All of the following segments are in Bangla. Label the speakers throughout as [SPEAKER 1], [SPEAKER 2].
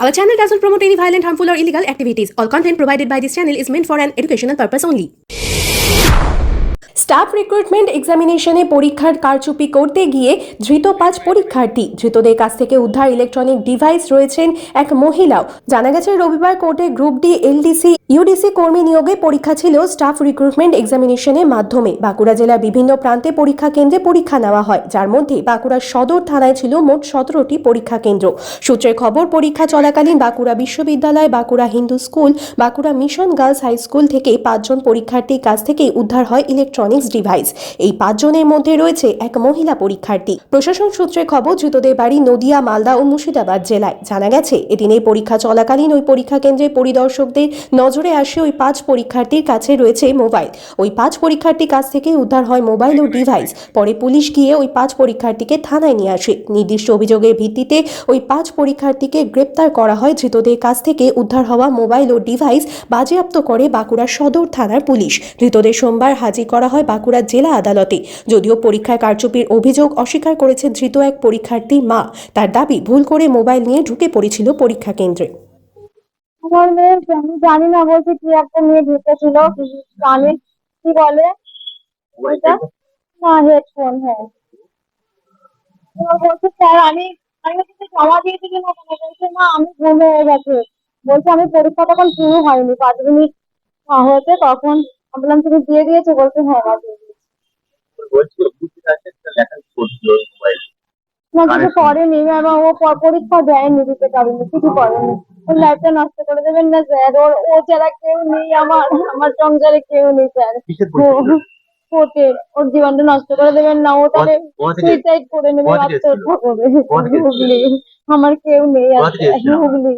[SPEAKER 1] Our channel doesn't promote any violent, harmful, or illegal activities. All content provided by this channel is meant for an educational purpose only. Staff recruitment এক্সামিনেশনে পরীক্ষার কারচুপি করতে গিয়ে ধৃত পাঁচ পরীক্ষার্থী ধৃতদের কাছ থেকে উদ্ধার ইলেকট্রনিক ডিভাইস রয়েছেন এক মহিলাও জানা গেছে রবিবার কোর্টে গ্রুপ ডি এলডিসি ইউডিসি কর্মী নিয়োগে পরীক্ষা ছিল স্টাফ রিক্রুটমেন্ট এক্সামিনেশনের মাধ্যমে। বাঁকুড়া জেলার বিভিন্ন প্রান্তে পরীক্ষা কেন্দ্রে পরীক্ষা নেওয়া হয়। যার মধ্যে বাঁকুড়া সদর থানায় ছিল মোট সতেরোটি পরীক্ষা কেন্দ্র। সূত্রের খবর, পরীক্ষা চলাকালীন বাঁকুড়া বিশ্ববিদ্যালয়, Bankura Hindu school, Bankura mission girls high school থেকে পাঁচজন পরীক্ষার্থীর কাছ থেকে উদ্ধার হয় ইলেকট্রনিক্স ডিভাইস। এই পাঁচজনের মধ্যে রয়েছে এক মহিলা পরীক্ষার্থী। প্রশাসন সূত্রে খবর, ধৃতদের বাড়ি নদিয়া, মালদা ও মুর্শিদাবাদ জেলায়। জানা গেছে, এদিন এই পরীক্ষা চলাকালীন ওই পরীক্ষা কেন্দ্রে পরিদর্শকদের নজরে আসে ওই পাঁচ পরীক্ষার্থীর কাছে রয়েছে মোবাইল। ওই পাঁচ পরীক্ষার্থীর কাছ থেকে উদ্ধার হয় মোবাইল ও ডিভাইস। পরে পুলিশ গিয়ে ওই পাঁচ পরীক্ষার্থীকে থানায় নিয়ে আসে। নির্দিষ্ট অভিযোগের ভিত্তিতে ওই পাঁচ পরীক্ষার্থীকে গ্রেপ্তার করা হয় ধৃতদের কাছ থেকে উদ্ধার হওয়া মোবাইল ও ডিভাইস বাজেয়াপ্ত করে বাঁকুড়া সদর থানার পুলিশ। ধৃতদের সোমবার হাজির করা হয় বাঁকুড়া জেলা আদালতে। যদিও পরীক্ষায় কারচুপির অভিযোগ অস্বীকার করেছে ধৃত এক পরীক্ষার্থী মা। তার দাবি, ভুল করে মোবাইল নিয়ে ঢুকে পড়েছিল পরীক্ষা কেন্দ্রে।
[SPEAKER 2] আমার মেয়ে আমি জানি না বলছে কি একটা মেয়ে ঢুকেছিল। কানে কি বলে? ওইটা? না হেডফোন হ্যাঁ। বলছে স্যার আমি আমি কিছু জমা দিয়েছি কি বলছে না আমি ভুল হয়ে গেছে। বলছে আমি পরীক্ষা তখন শুরু হয়নি পাঁচ মিনিট হয়েছে তখন বললাম তুমি দিয়ে দিয়েছ। বলছে হ্যাঁ মা দিয়ে দিয়েছি না কিছু করেনি ও পরীক্ষা দেয়নি দিতে পারেনি কিছু করেনি। লাইফটা নষ্ট করে দেবেন না স্যার ওর ও ছাড়া কেউ নেই আমার আমার সংসারে কেউ নেই স্যার ওকে ওর জীবনটা নষ্ট করে দেবেন না। ও তাহলে সুইসাইড করে নেবে আত্মহত্যা করবে হুগলি। আমার কেউ নেই হুগলি।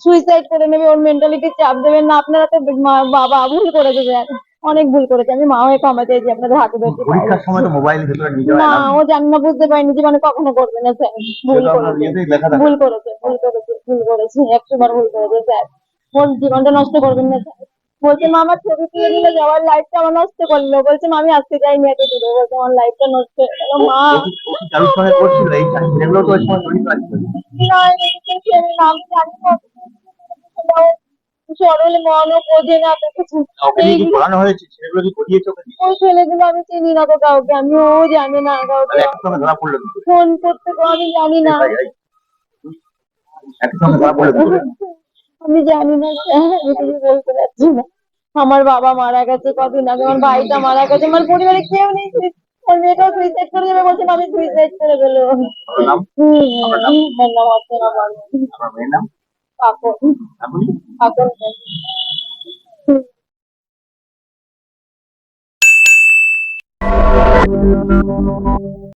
[SPEAKER 2] সুইসাইড করে নেবে ওর মেন্টালিটি চাপ দেবেন না। আপনারা তো বাবা ভুল করেছে স্যার অনেক ভুল করেছে। আমি মা হয়ে ক্ষমা চাইছি আপনাদের হাতে ধরতে
[SPEAKER 3] পরীক্ষার সময় তো মোবাইল ভেতরে নিয়ে যাওয়া
[SPEAKER 2] না ও জানি না বুঝতে পারিনি জীবনে কখনো করবে না স্যার। ভুল করেছে। ভুল করেছে ভুল করেছে ভুল করেছে একশো বার ভুল করেছে স্যার। ওর জীবনটা নষ্ট করবেন না স্যার। বলছে মা আমার ছবি তুলে দিলে যাওয়ার লাইফটা আমার নষ্ট করল। বলছে মা আমি আসতে চাইনি এত দূরে বলছে আমার লাইফটা নষ্ট হয়ে গেল মা।
[SPEAKER 3] কারোর সঙ্গে করছিল? এই সেগুলো তো ওই সময় জড়িত আছে।
[SPEAKER 2] না আমি জানি না। সরল মন ও বোঝে না
[SPEAKER 3] পড়ানো হয়েছে? কি করিয়েছে
[SPEAKER 2] ওই ছেলেগুলো আমি চিনি না তো কাউকে আমি ও জানে না কাউকে? ফোন করতে তো আমি জানি না? আমি জানি না আমি কিছু বলতে পারছি না। আমার বাবা মারা গেছে কদিন আগে আমার ভাইটা মারা গেছে আমার পরিবারে কেউ নেই। ওর মেয়েটাও সুইসাইড করে দেবে বলছে আমি সুইসাইড করে
[SPEAKER 3] নাম?
[SPEAKER 2] আমার নাম? অর্চনা বর্মন।
[SPEAKER 3] আপনার